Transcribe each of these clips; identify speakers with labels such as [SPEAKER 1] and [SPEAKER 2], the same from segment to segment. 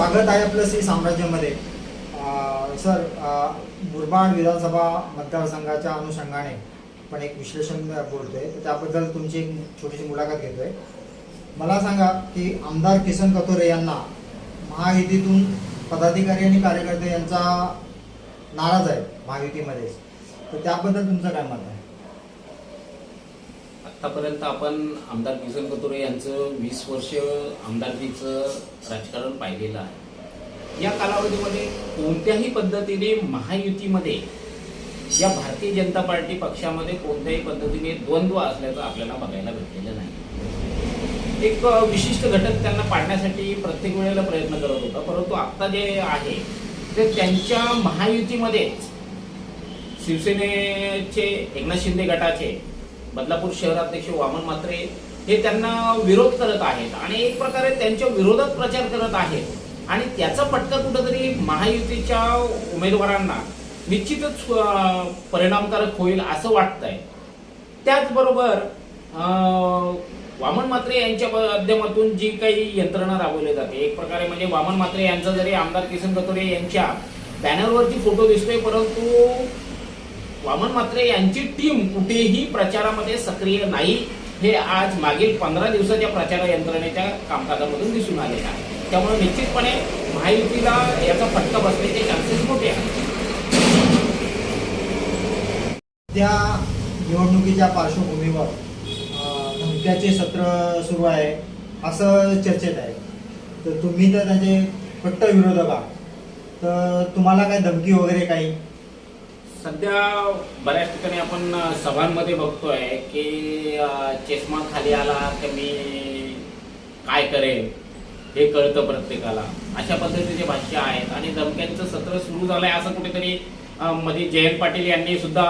[SPEAKER 1] स्वागत आहे आपलं श्री साम्राज्यामध्ये. सर मुरबाड विधानसभा मतदारसंघाच्या अनुषंगाने आपण एक विश्लेषण बोलतोय. तर त्याबद्दल तुमची एक छोटीशी मुलाखत घेतोय. मला सांगा की आमदार किसन कथोरे यांना महायुतीतून पदाधिकारी आणि कार्यकर्ते यांचा नाराज आहे महायुतीमध्ये. तर त्याबद्दल तुमचं काय मत आहे?
[SPEAKER 2] आतापर्यंत आपण आमदार किसन कतोरे यांचं वीस वर्ष आमदारकीचं राजकारण पाहिलेलं आहे. या कालावधीमध्ये कोणत्याही पद्धतीने महायुतीमध्ये या भारतीय जनता पार्टी पक्षामध्ये कोणत्याही पद्धतीने द्वंद्व असल्याचं आपल्याला बघायला भेटलेलं नाही. एक विशिष्ट घटक त्यांना पाडण्यासाठी प्रत्येक वेळेला प्रयत्न करत होता परंतु आत्ता जे आहे ते त्यांच्या महायुतीमध्येच शिवसेनेचे एकनाथ शिंदे गटाचे बदलापूर शहराध्यक्ष वामन म्हात्रे हे त्यांना विरोध करत आहेत आणि एक प्रकारे त्यांच्या विरोधात प्रचार करत आहेत. आणि त्याचा फटका कुठंतरी महायुतीच्या उमेदवारांना निश्चितच परिणामकारक होईल असं वाटतंय. त्याचबरोबर वामन म्हात्रे यांच्या माध्यमातून जी काही यंत्रणा राबवली जाते एक प्रकारे म्हणजे वामन म्हात्रे यांचा जरी आमदार किसन कतोरे यांच्या बॅनरवरती फोटो दिसतोय परंतु वामन मात्रे यांची टीम कुठेही प्रचारामध्ये सक्रिय नाही. हे आज मागील पंधरा दिवसाच्या प्रचार यंत्रणेच्या कामकाजामधून दिसून आलेलं आहे. त्यामुळे निश्चितपणे महायुतीला याचा फटका बसण्याचे चान्सेस मोठे आहेत.
[SPEAKER 1] त्या निवडणुकीच्या पार्श्वभूमीवर धमक्याचे सत्र सुरू आहे असं चर्चेत आहे. तर तुम्ही तर त्याचे कट्ट विरोधक आहात. तर तुम्हाला काय धमकी वगैरे काही?
[SPEAKER 2] सध्या बऱ्याच ठिकाणी आपण सभांमध्ये बघतोय की चेष्मा चष्मा खाली आला तर मी काय करेल हे कळतं प्रत्येकाला. अशा पद्धतीचे भाष्य आहेत आणि धमक्यांचं सत्र सुरू झालंय असं कुठेतरी मध्ये जयंत पाटील यांनी सुद्धा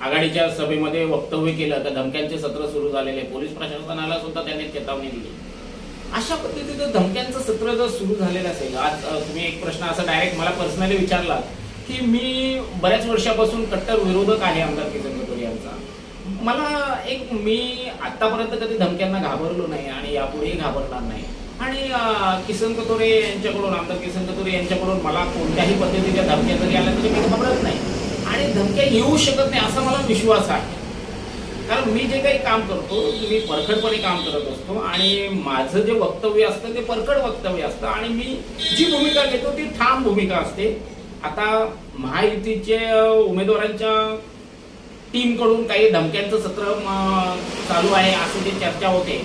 [SPEAKER 2] आघाडीच्या सभेमध्ये वक्तव्य केलं. तर धमक्यांचे सत्र सुरू झालेले. पोलीस प्रशासनाला सुद्धा त्यांनी चेतावणी दिली. अशा पद्धतीचं धमक्यांचं सत्र जर सुरू झालेलं असेल आज तुम्ही एक प्रश्न असा डायरेक्ट मला पर्सनली विचारला की मी बऱ्याच वर्षापासून कट्टर विरोधक आहे आमदार किसन कटोरे यांचा. मला एक मी आतापर्यंत कधी धमक्यांना घाबरलो नाही आणि यापुढेही घाबरणार नाही. आणि किसन कतोरे यांच्याकडून आमदार किसन कतोरे यांच्याकडून मला कोणत्याही पद्धतीच्या धमक्या जरी आल्या तरी मी घाबरत नाही. आणि धमक्या येऊ शकत नाही असा मला विश्वास आहे. कारण मी जे काही काम करतो मी परखडपणे काम करत असतो आणि माझं जे वक्तव्य असतं ते परखड वक्तव्य असतं आणि मी जी भूमिका घेतो ती ठाम भूमिका असते. आता महायुतीचे उमेदवारांच्या टीमकडून काही धमक्यांचं सत्र चालू आहे असं जे चर्चा होते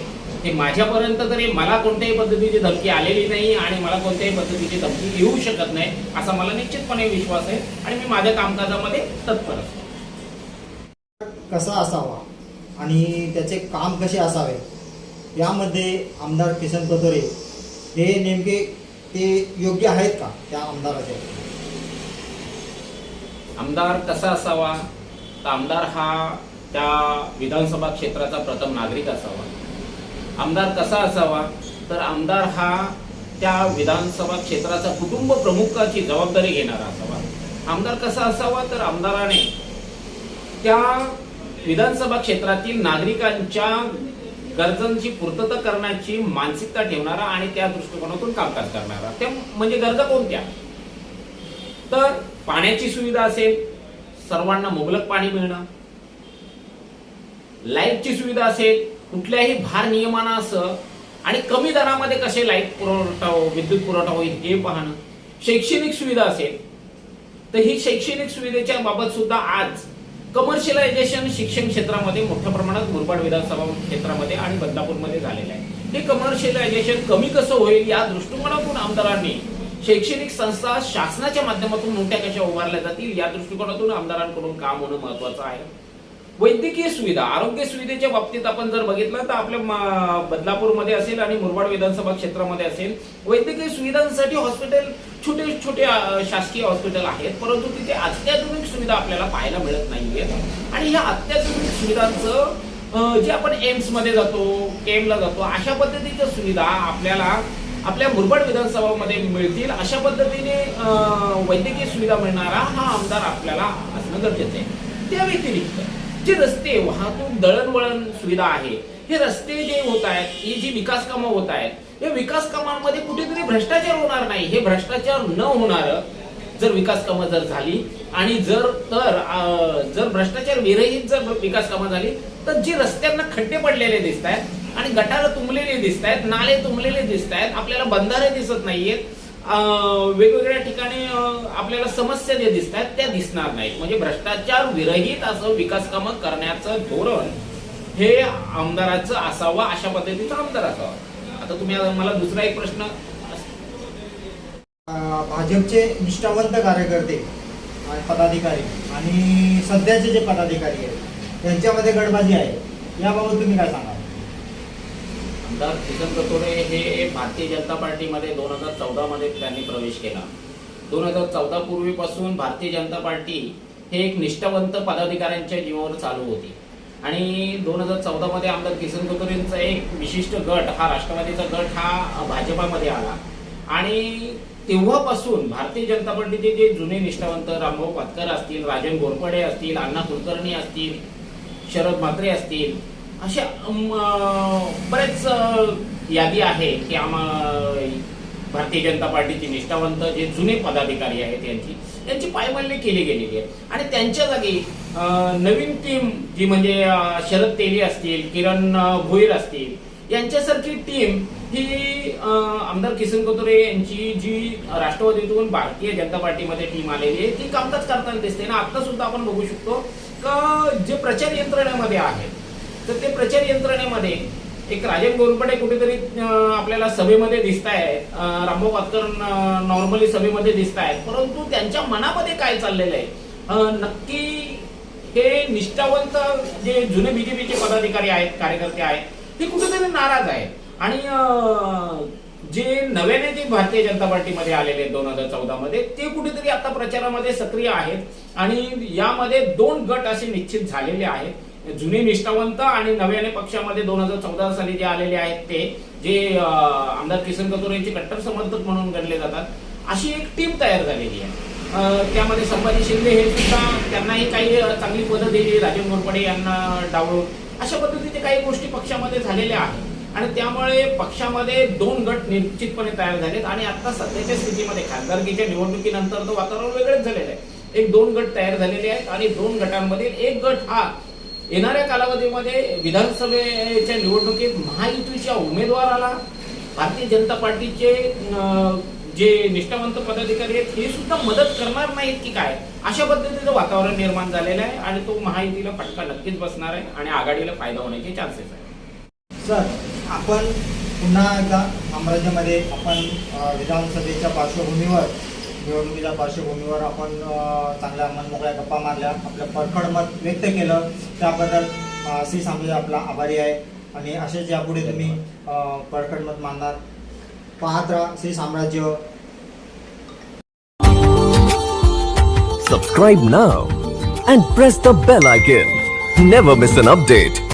[SPEAKER 2] ते माझ्यापर्यंत तरी मला कोणत्याही पद्धतीची धमकी आलेली नाही आणि मला कोणत्याही पद्धतीची धमकी येऊ शकत नाही असा मला निश्चितपणे विश्वास आहे आणि मी माझ्या कामकाजामध्ये तत्पर असतो.
[SPEAKER 1] कसा असावा आणि त्याचे काम कसे असावे यामध्ये आमदार किसन कतोरे हे नेमके ते योग्य आहेत का त्या आमदाराच्या
[SPEAKER 2] आमदार कसा असावा? तर आमदार हा त्या विधानसभा क्षेत्राचा प्रथम नागरिक असावा. आमदार कसा असावा? तर आमदार हा त्या विधानसभा क्षेत्राचा कुटुंब प्रमुखाची जबाबदारी घेणारा असावा. आमदार कसा असावा? तर आमदाराने त्या विधानसभा क्षेत्रातील नागरिकांच्या गरजांची पूर्तता करण्याची मानसिकता ठेवणारा आणि त्या दृष्टिकोनातून कामकाज करणारा. त्या म्हणजे गरजा कोणत्या? तर पाण्याची सुविधा असेल सर्वांना मुबलक पाणी मिळणं. लाईटची सुविधा असेल कुठल्याही भार नियमाना असं आणि कमी दरामध्ये कसे लाइट पुरवठा हो- विद्युत पुरवठा होईल हे पाहणं. शैक्षणिक सुविधा असेल तर ही शैक्षणिक सुविधेच्या बाबत सुद्धा आज कमर्शियलायझेशन शिक्षण क्षेत्रामध्ये मोठ्या प्रमाणात मुरबाड विधानसभा क्षेत्रामध्ये आणि बदलापूरमध्ये झालेलं आहे. हे कमर्शियलायझेशन कमी कसं होईल या दृष्टिकोनातून आमदारांनी शैक्षणिक संस्था शासनाच्या माध्यमातून मोठ्या कशा उभारल्या जातील या दृष्टिकोनातून आमदारांकडून काम होणं महत्वाचं आहे. वैद्यकीय सुविधा आरोग्य सुविधेच्या बाबतीत आपण जर बघितलं तर आपल्या म- बदलापूरमध्ये असेल आणि मुरबाड विधानसभा क्षेत्रामध्ये असेल वैद्यकीय सुविधांसाठी हॉस्पिटल छोटे छोटे शासकीय हॉस्पिटल आहेत परंतु तिथे अत्याधुनिक सुविधा आपल्याला पाहायला मिळत नाहीये आणि ह्या अत्याधुनिक सुविधांचं जे आपण एम्समध्ये जातो केमला जातो अशा पद्धतीच्या सुविधा आपल्याला आपल्या मुरबाड विधानसभामध्ये मिळतील अशा पद्धतीने वैद्यकीय सुविधा मिळणारा हा आमदार आपल्याला असणं गरजेचं आहे. त्या व्यतिरिक्त जे रस्ते वाहतूक दळणवळण सुविधा आहे हे रस्ते जे होत आहेत ही जी विकास कामं होत आहेत या विकास कामांमध्ये कुठेतरी भ्रष्टाचार होणार नाही. हे भ्रष्टाचार न होणार जर विकास कामं जर झाली आणि जर तर जर भ्रष्टाचार विरहित जर विकास कामं झाली तर जी रस्त्यांना खड्डे पडलेले दिसत आहेत आणि गटारं तुंबलेले दिसत आहेत नाले तुंबलेले दिसत आहेत आपल्याला बंधारे दिसत नाहीयेत. वेगवेगळ्या ठिकाणी आपल्याला समस्या जे दिसत आहेत त्या दिसणार नाहीत. म्हणजे भ्रष्टाचार विरहित असं विकास कामं करण्याचं धोरण हे आमदाराचं असावं अशा पद्धतीचं आमदार असावा. आता तुम्ही मला दुसरा एक प्रश्न.
[SPEAKER 1] भाजपचे निष्ठावंत कार्यकर्ते पदाधिकारी आणि सध्याचे जे पदाधिकारी आहेत त्यांच्यामध्ये गडबाजी आहे. याबाबत तुम्ही काय सांगा
[SPEAKER 2] आमदार किसन कटोरे हे भारतीय जनता पार्टीमध्ये दोन हजार चौदामध्ये त्यांनी प्रवेश केला. दोन हजार चौदा पूर्वीपासून भारतीय जनता पार्टी हे एक निष्ठावंत पदाधिकाऱ्यांच्या जीवावर चालू होती. आणि दोन हजार चौदामध्ये आमदार किसन कटोरेंचा एक विशिष्ट गट हा राष्ट्रवादीचा गट हा भाजपामध्ये आला. आणि तेव्हापासून भारतीय जनता पार्टीचे जे जुने निष्ठावंत रामभाऊ पातकर असतील राजन घोरपडे असतील अण्णा कुलकर्णी असतील शरद म्हात्रे असतील अशा बरेच यादी आहे की आम्हा भारतीय जनता पार्टीचे निष्ठावंत जे जुने पदाधिकारी आहेत यांची यांची पायमल्ली केली गेलेली आहे आणि त्यांच्या जागी नवीन टीम जी म्हणजे शरद तेली असतील किरण भोईर असतील यांच्यासारखी टीम ही आमदार किसन कोतुरे यांची जी राष्ट्रवादीतून भारतीय जनता पार्टीमध्ये टीम आलेली आहे ती कामकाज करताना दिसते. ना आता सुद्धा आपण बघू शकतो का जे प्रचार यंत्रणेमध्ये आहेत तर ते प्रचार यंत्रणेमध्ये एक राजन गोरपडे कुठेतरी आपल्याला सभेमध्ये दिसत आहेत रामभाऊ पातकर नॉर्मली सभेमध्ये दिसत आहेत परंतु त्यांच्या मनामध्ये काय चाललेलं आहे? नक्की हे निष्ठावंत जे जुने बीजेपीचे पदाधिकारी आहेत कार्यकर्ते आहेत ते कुठेतरी नाराज आहेत. आणि जे नव्याने जे भारतीय जनता पार्टीमध्ये आलेले आहेत दोन हजार चौदा मध्ये ते कुठेतरी आता प्रचारामध्ये सक्रिय आहेत. आणि यामध्ये दोन गट असे निश्चित झालेले आहेत. जुने निष्ठावंत आणि नव्याने पक्षामध्ये दोन हजार चौदा साली जे आलेले आहेत ते जे आमदार किसन कतोर यांचे कट्टर समर्थक म्हणून गणले जातात अशी एक टीम तयार झालेली आहे. त्यामध्ये संभाजी शिंदे हे सुद्धा त्यांनाही काही चांगली पदं दिली राजन घोरपडे यांना डावळून अशा पद्धतीचे काही गोष्टी पक्षामध्ये झालेल्या आहेत. आणि त्यामुळे पक्षामध्ये दोन गट निश्चितपणे तयार झालेत आणि आता सध्याच्या स्थितीमध्ये खासदारकीच्या निवडणुकीनंतर तर वातावरण वेगळंच झालेलं आहे. एक दोन गट तयार झालेले आहेत आणि दोन गटांमधील एक गट हा येणाऱ्या कालावधीमध्ये विधानसभेच्या निवडणुकीत महायुतीच्या उमेदवाराला भारतीय जनता पार्टीचे जे निष्ठावंत पदाधिकारी आहेत हे सुद्धा मदत करणार नाहीत की काय? अशा पद्धतीचं वातावरण निर्माण झालेलं आहे आणि तो महायुतीला फटका नक्कीच बसणार आहे आणि आघाडीला फायदा होण्याचे चान्सेस आहे
[SPEAKER 1] सर आपण पुन्हा एकदा साम्राज्यामध्ये आपण विधानसभेच्या पार्श्वभूमीवर निवडणुकीच्या पार्श्वभूमीवर आपण चांगल्या मनमोकळ्या गप्पा मारल्या. आपलं परखड मत व्यक्त केलं. त्याबद्दल श्री साम्राज्य आपला आभारी आहे. आणि असेच यापुढे तुम्ही परखड मत मानणार. पाहत राहा Shri Samrajya.
[SPEAKER 3] Subscribe now and press the bell icon never miss an update